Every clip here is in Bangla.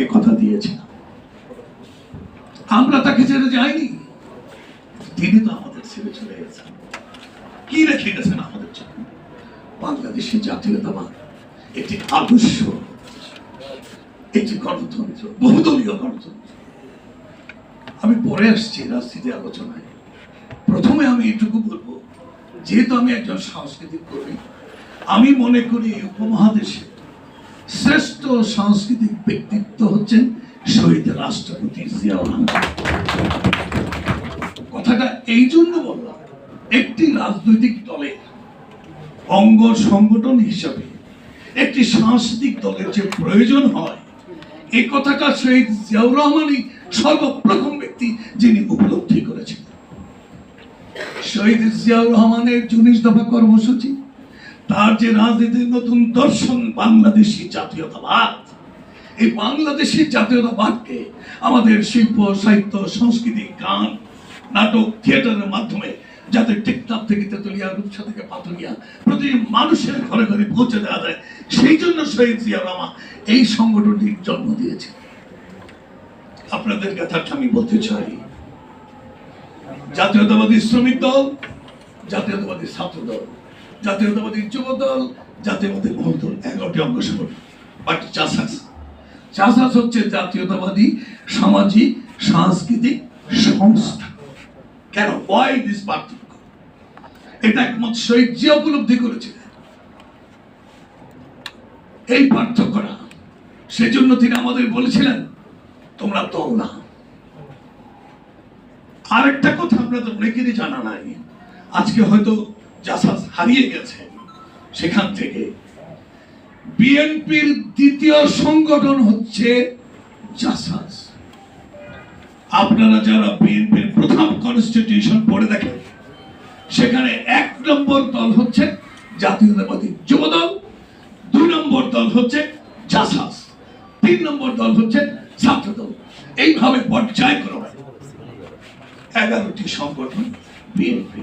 তাকে কথা দিয়েছিলাম আমরা তাকে ছেড়ে যাইনি। তিনি তো আমাদের ছেড়ে চলে গেছেন। কি রেখে গেছেন আমাদের জন্য? বাংলাদেশি জাতীয়তাবাদ একটি আদর্শ, একটি গণতন্ত্র, বহুদলীয় গণতন্ত্র। আমি পরে আসছি রাজনীতি আলোচনায়। প্রথমে আমি এটুকু বলব, যেহেতু আমি একজন সাংস্কৃতিক কর্মী, আমি মনে করি উপমহাদেশে শ্রেষ্ঠ সাংস্কৃতিক ব্যক্তিত্ব হচ্ছেন শহীদ রাষ্ট্রপতি কথাটা এই জন্য বললাম, একটি রাজনৈতিক দলের অঙ্গ সংগঠন হিসাবে একটি সাংস্কৃতিক দলের যে প্রয়োজন হয়, এই কথাটা শহীদ জিয়াউর রহমানই সর্বপ্রথম ব্যক্তি যিনি উপলব্ধি করেছেন। শহীদ জিয়াউর রহমানের চল্লিশ দফা কর্মসূচি তার যে রাজনীতির নতুন দর্শন বাংলাদেশি জাতীয়তাবাদ, এই বাংলাদেশি জাতীয়তাবাদকে আমাদের শিল্প, সাহিত্য, সংস্কৃতি, গান, নাটক, থিয়েটারের মাধ্যমে যাতে টেকনাফ থেকে তেতুলিয়া, রূপসা থেকে পাতুলিয়া প্রতি মানুষের ঘরে ঘরে পৌঁছে দেওয়া যায়, সেই জন্য শহীদ জিয়া রহমান এই সংগঠনটির জন্ম দিয়েছে। আপনাদের কথাটা আমি বলতে চাই। জাতীয়তাবাদী শ্রমিক দল, জাতীয়তাবাদী ছাত্র দল। জাতীয়তাবাদী যুব দল জাতীয়তাবাদী বহু এগারোটি অঙ্গ সংগঠন। বাট চাষাস চাষাস হচ্ছে জাতীয়তাবাদী সামাজিক, সাংস্কৃতিক সংস্থা। কেন? ওয়াই দিস পার্থক্য? এটা একমত শহীদ জিয়া উপলব্ধি করেছে। এই পার্থক্যটা সেজন্য তিনি আমাদের বলেছিলেন, তোমরা দল না। আরেকটা কথা আপনাদের অনেকেরই জানা নাই। আজকে হয়তো জাসাস হারিয়ে গেছে। সেখান থেকে বিএনপির দ্বিতীয় সংগঠন হচ্ছে জাসাস। আপনারা যারা বিএনপির প্রথম কনস্টিটিউশন পড়ে দেখেন, সেখানে এক নম্বর দল হচ্ছে জাতীয়তাবাদী যুবদল, দুই নম্বর দল হচ্ছে জাসাস, তিন নম্বর দল হচ্ছে ছাত্র দল এইভাবে পর্যায়ক্রমে এগারোটি সংগঠন বিএনপি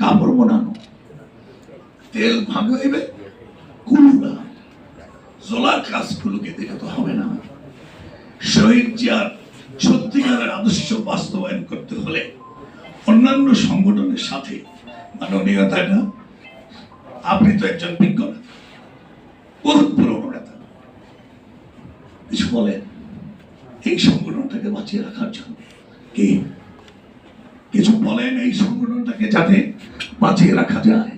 কাপড় বানানো। তেল ভাগ হইবে কুলুরা জ্বলার কাজগুলোকে দেখে তো হবে না। শহীদ জিয়ার সত্যিকারের আদর্শ বাস্তবায়ন করতে হলে অন্যান্য সংগঠনের সাথে মাননীয়তা না আপনি তো একজন বিজ্ঞ নেতা, বহুত পুরনো নেতা। কিছু বলেন, এই সংগঠনটাকে বাঁচিয়ে রাখার জন্য কি? কিছু বলেন এই সংগঠনটাকে যাতে বাঁচিয়ে রাখা যায়।